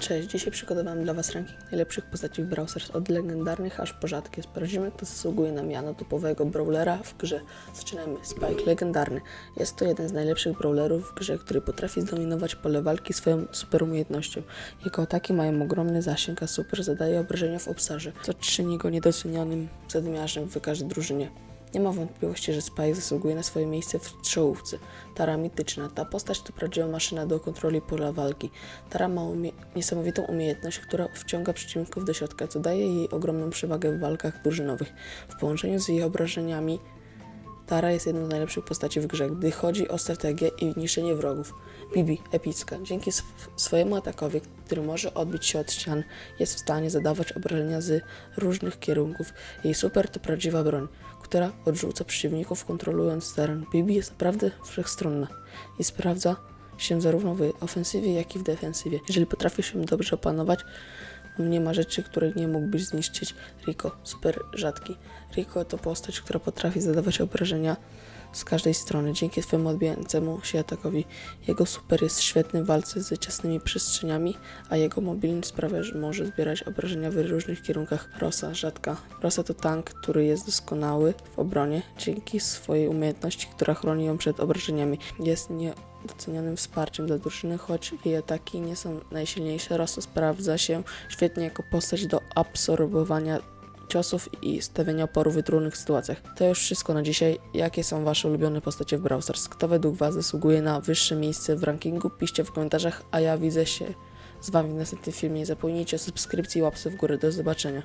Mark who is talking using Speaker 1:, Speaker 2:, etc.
Speaker 1: Cześć, dzisiaj przygotowałem dla Was ranking najlepszych postaci w Brawl od legendarnych aż po rzadkie. Sprawdzimy, kto zasługuje na miano topowego brawlera w grze. Zaczynamy. Spike, legendarny. Jest to jeden z najlepszych brawlerów w grze, który potrafi zdominować pole walki swoją super umiejętnością. Jego ataki mają ogromny zasięg, a super zadaje obrażenia w obszarze, co czyni go niedocenionym zadmiarzem w każdej drużynie. Nie ma wątpliwości, że Spike zasługuje na swoje miejsce w czołówce. Tara mityczna. Ta postać to prawdziwa maszyna do kontroli pola walki. Tara ma umie- niesamowitą umiejętność, która wciąga przeciwników do środka, co daje jej ogromną przewagę w walkach drużynowych. W połączeniu z jej obrażeniami Tara jest jedną z najlepszych postaci w grze, gdy chodzi o strategię i niszczenie wrogów. Bibi, epicka. Dzięki sw- swojemu atakowi, który może odbić się od ścian, jest w stanie zadawać obrażenia z różnych kierunków. Jej super to prawdziwa broń, która odrzuca przeciwników kontrolując teren. Bibi jest naprawdę wszechstronna i sprawdza się zarówno w ofensywie, jak i w defensywie. Jeżeli potrafisz ją dobrze opanować, nie ma rzeczy, których nie mógłbyś zniszczyć. Rico, super rzadki. Rico to postać, która potrafi zadawać obrażenia z każdej strony. Dzięki swojemu odbijającemu się atakowi jego super jest świetny w walce z ciasnymi przestrzeniami, a jego mobilność sprawia, że może zbierać obrażenia w różnych kierunkach. Rosa, rzadka. Rosa to tank, który jest doskonały w obronie dzięki swojej umiejętności, która chroni ją przed obrażeniami. Jest niedocenionym wsparciem dla drużyny, choć jej ataki nie są najsilniejsze. Rosa sprawdza się świetnie jako postać do absorbowania ciosów i stawiania oporu w trudnych sytuacjach. To już wszystko na dzisiaj. Jakie są Wasze ulubione postacie w Brawl Stars? Kto według Was zasługuje na wyższe miejsce w rankingu? Piszcie w komentarzach, a ja widzę się z Wami w następnym filmie. Nie zapomnijcie o subskrypcji i łapce w górę. Do zobaczenia.